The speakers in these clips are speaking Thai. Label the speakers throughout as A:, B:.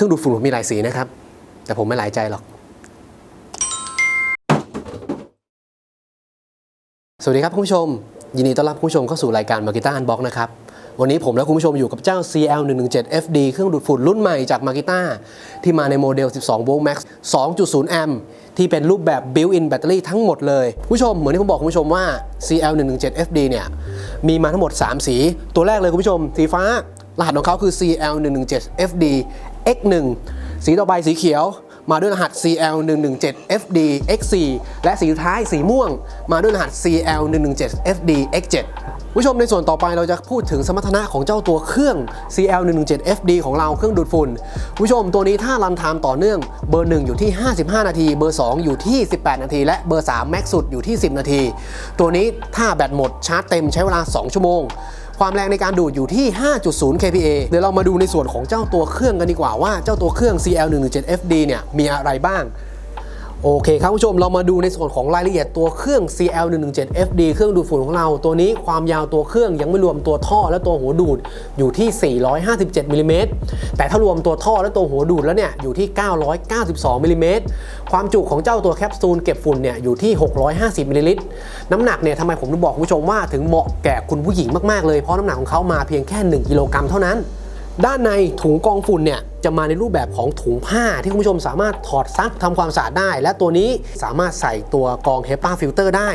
A: รื่องดูดฝุ่นผมมีหลายสีนะครับ แต่ผมไม่หลายใจหรอก สวัสดีครับคุณผู้ชม ยินดีต้อนรับคุณผู้ชมเข้าสู่รายการ Makita Unbox นะครับ วันนี้ผมและคุณผู้ชมอยู่กับเจ้า CL117 FD เครื่องดูดฝุ่นรุ่นใหม่จาก Makita ที่มาในโมเดล 12 volt max 2.0 แอมป์ที่เป็นรูปแบบ built-in battery ทั้งหมดเลยคุณผู้ชมเหมือนที่ผมบอกคุณผู้ชมว่า CL117 FD เนี่ยมีมาทั้งหมด 3 สี ตัวแรกเลยคุณผู้ชม สีฟ้ารหัสของเขาคือ CL117 FD X1 สีต่อไปสีเขียวมาด้วยรหัส CL117 FD X4 และสีสุดท้ายสีม่วง มาด้วยรหัส CL117 FD X7 ผู้ชมในส่วนต่อไปเราจะพูดถึงสมรรถนะของเจ้าตัวเครื่อง CL117 FD ของเราเครื่องดูดฝุ่นผู้ชมตัวนี้ถ้ารันไทม์ต่อเนื่องเบอร์ 1 อยู่ที่ 55 นาที เบอร์ 2 อยู่ที่ 18 นาที และเบอร์ 3 แม็กสุดอยู่ที่ 10 นาที ตัวนี้ถ้าแบตหมดชาร์จเต็มใช้เวลา 2 ชั่วโมง ความแรงในการดูดอยู่ที่ 5.0 kPa เดี๋ยวเรามาดูในส่วนของเจ้าตัวเครื่องกันดีกว่าว่าเจ้าตัวเครื่อง CL117FD เนี่ยมีอะไรบ้าง โอเคครับผู้ชมเรามาดูในส่วนของรายละเอียดตัวเครื่อง CL117FD เครื่องดูดฝุ่นของเราตัวนี้ความยาวตัวเครื่องยังไม่รวมตัวท่อและตัวหัวดูดอยู่ที่ 457มิลลิเมตรแต่ถ้ารวมตัวท่อและตัวหัวดูดแล้วเนี่ยอยู่ที่ 992มิลลิเมตรความจุของเจ้าตัวแคปซูลเก็บฝุ่นเนี่ยอยู่ที่ 650มิลลิลิตรน้ำหนักเนี่ยทำไมผมถึงบอกผู้ชมว่าถึงเหมาะแก่คุณผู้หญิงมากๆเลยเพราะน้ำหนักของเขามาเพียงแค่ 1กิโลกรัมเท่านั้น ด้านในถุงกองฝุ่นเนี่ยจะมาในรูปแบบของถุงผ้าที่คุณผู้ชมสามารถถอดซักทำความสะอาดได้ และตัวนี้สามารถใส่ตัวกอง HEPA filter ได้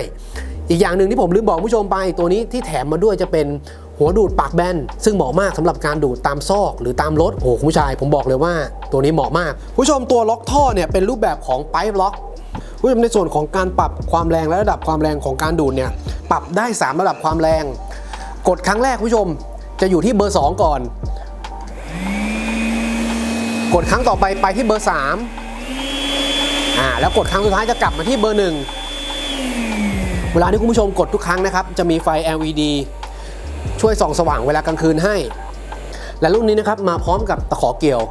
A: อีกอย่างหนึ่งที่ผมลืมบอกผู้ชมไป ตัวนี้ที่แถมมาด้วยจะเป็นหัวดูดปากแบน ซึ่งเหมาะมากสำหรับการดูดตามซอกหรือตามรถโอ้คุณผู้ชายผมบอกเลยว่าตัวนี้เหมาะมาก ผู้ชมตัวล็อกท่อเนี่ยเป็นรูปแบบของไปล็อกผู้ชมในส่วนของการปรับความแรงและระดับความแรงของการดูดเนี่ยปรับได้ 3 ระดับความแรง กดครั้งแรกผู้ชมจะอยู่ที่เบอร์ 2 ก่อน กดครั้งต่อไปไปที่เบอร์3อ่าแล้วกดครั้งสุดท้ายจะกลับมาที่เบอร์ 1 เวลาที่คุณผู้ชมกดทุกครั้งนะครับ จะมีไฟ LED ช่วยส่องสว่างเวลากลางคืนให้ และรุ่นนี้นะครับมาพร้อมกับตะขอเกี่ยว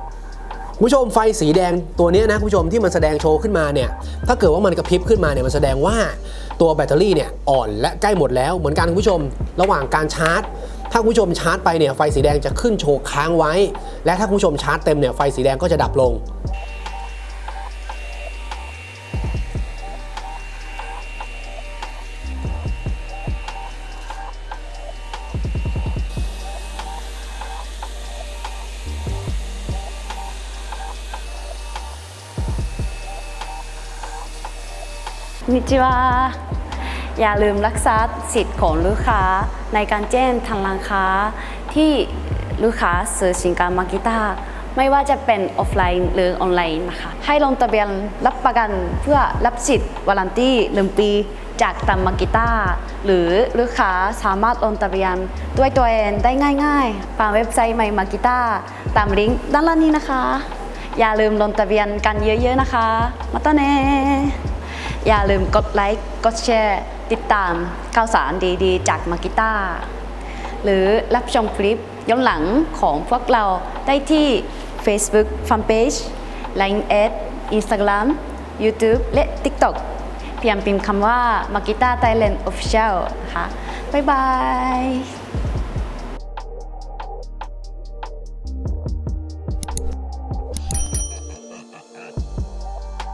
A: คุณผู้ชมไฟสีแดงตัวนี้นะคุณผู้ชมที่มันแสดงโชว์ขึ้นมาเนี่ยถ้าเกิดว่ามันกระพริบขึ้นมาเนี่ยมันแสดงว่าตัวแบตเตอรี่เนี่ยอ่อนและใกล้หมดแล้วเหมือนกันคุณผู้ชม ระหว่างการชาร์จ ถ้าคุณผู้ชมชาร์จไปเนี่ยไฟสีแดงจะขึ้นโชว์ค้างไว้ และถ้าคุณผู้ชมชาร์จเต็มเนี่ยไฟสีแดงก็จะดับลง
B: こんにちは อย่าลืมรักษาสิทธิ์ของลูกค้าในการแจ้งทางร้านค้า ที่ลูกค้าซื้อสินค้ามากิต้าไม่ว่าจะเป็นออฟไลน์หรือออนไลน์นะคะ ให้ลงทะเบียนรับประกันเพื่อรับสิทธิ์วารันตี้หนึ่งปีจากตามมากิต้าหรือลูกค้าสามารถลงทะเบียนด้วยตัวเองได้ง่ายๆผ่านเว็บไซต์ใหม่มากิต้าตามลิงก์ด้านล่างนี้นะคะ อย่าลืมลงทะเบียนกันเยอะๆนะคะ มาต้าเน อย่าลืมกดไลค์กดแชร์ติดตามข่าวสารดีๆ จากมากิต้าหรือรับชมคลิปย้อนหลังของพวกเราได้ที่ Facebook Fanpage Line Ad Instagram YouTube และ TikTok เพียงพิมพ์คำว่า Makita Thailand Official นะคะ บ๊ายบาย